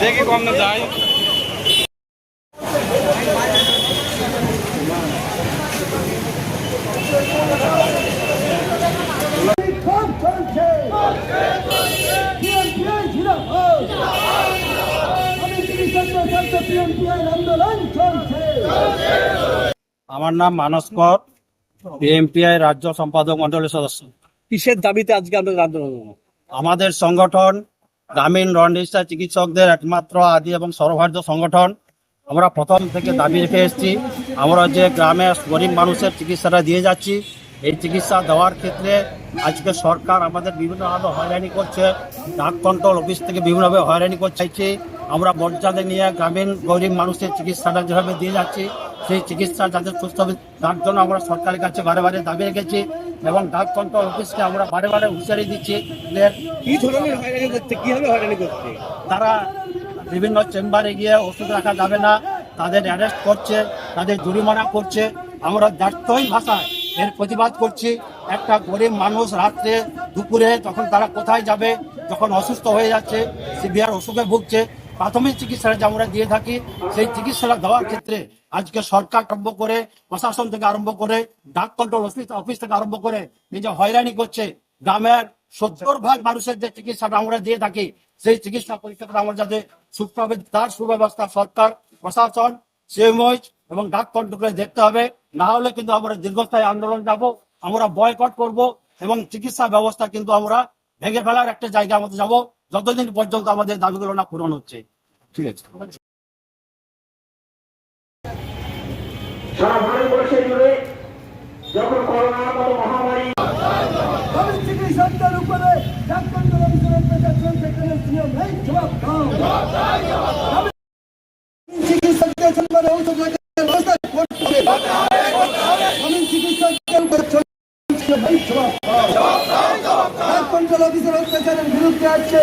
দেখি কম না যায়। চলছে। আমি আন্দোলন চলছে। আমার নাম মানস কর বিএমপিআই রাজ্য সম্পাদক মন্ডলের সদস্য। কিসের দাবিতে আজকে আপনাদের আন্দোলন আমাদের সংগঠন গ্রামীণ রন্ডিস্টা চিকিৎসকদের একমাত্র আদি এবং সর্বভারত সংগঠন। আমরা প্রথম থেকে দাবি রেখে এসেছি আমরা যে গ্রামে গরিব মানুষের চিকিৎসাটা দিয়ে যাচ্ছি এই চিকিৎসা দেওয়ার ক্ষেত্রে আজকে সরকার আমাদের বিভিন্নভাবে হয়রানি করছে। ডাক কন্ট্রোল অফিস থেকে বিভিন্নভাবে হয়রানি করছে। চাইছি আমরা মর্যাদা নিয়ে গ্রামীণ গরিব মানুষের চিকিৎসাটা যেভাবে দিয়ে যাচ্ছি সেই চিকিৎসা যাদের সুস্থ হবে তার জন্য আমরা সরকারের কাছে বারে বারে দাবি রেখেছি এবং ডাক কন্ট্রোল অফিসকে আমরা বারে বারে হুঁশিয়ারি দিচ্ছি কি ধরনের হয়রানি করতে কীভাবে হয়রানি করতে তারা বিভিন্ন চেম্বারে গিয়ে ওষুধ রাখা যাবে না তাদের অ্যারেস্ট করছে তাদের জরিমানা করছে। আমরা ব্যর্থই ভাষায় এর প্রতিবাদ করছি। একটা গরিব মানুষ রাত্রে দুপুরে তখন তারা কোথায় যাবে, যখন অসুস্থ হয়ে যাচ্ছে, সিভিয়ার অসুখে ভুগছে, প্রাথমিক চিকিৎসাটা যে আমরা দিয়ে থাকি, সেই চিকিৎসাটা দেওয়ার ক্ষেত্রে আজকে সরকার আরম্ভ করে, প্রশাসন থেকে আরম্ভ করে, ডাক কন্ট্রোল অফিস থেকে আরম্ভ করে নিজে হয়রানি করছে, গ্রামের সত্তর ভাগ মানুষের যে চিকিৎসাটা আমরা দিয়ে থাকি, সেই চিকিৎসা পরীক্ষাটা আমরা যাতে সুস্থভাবে তার সুব্যবস্থা সরকার, প্রশাসন সিএমওইচ এবং ডাক কন্ট্রোলে দেখতে হবে। না হলে কিন্তু আমরা দীর্ঘস্থায়ী আন্দোলন যাব আমরা বয়কট করব এবং চিকিৎসা ব্যবস্থা কিন্তু আমরা ভেঙে ফেলার একটা জায়গা আমাদের যাব যতদিন পর্যন্ত আমাদের দাবিগুলো না পূরণ হচ্ছে। ঠিক আছে। সারা ভারতবর্ষে জুড়ে যখন করোনার মতো মহামারী চিকিৎসকদের উপরে ডাক কন্ট্রোল অফিসের অত্যাচার চলছে কেন নিয়ম নেই জবাব দাও আমি চিকিৎসকদের চেম্বারে ঔষধ রাখার ব্যবস্থা করতে হবে আমি চিকিৎসকদের উপরে চলছে নেই জবাব কন্ট্রোল অফিসের অত্যাচারের বিরুদ্ধে আছে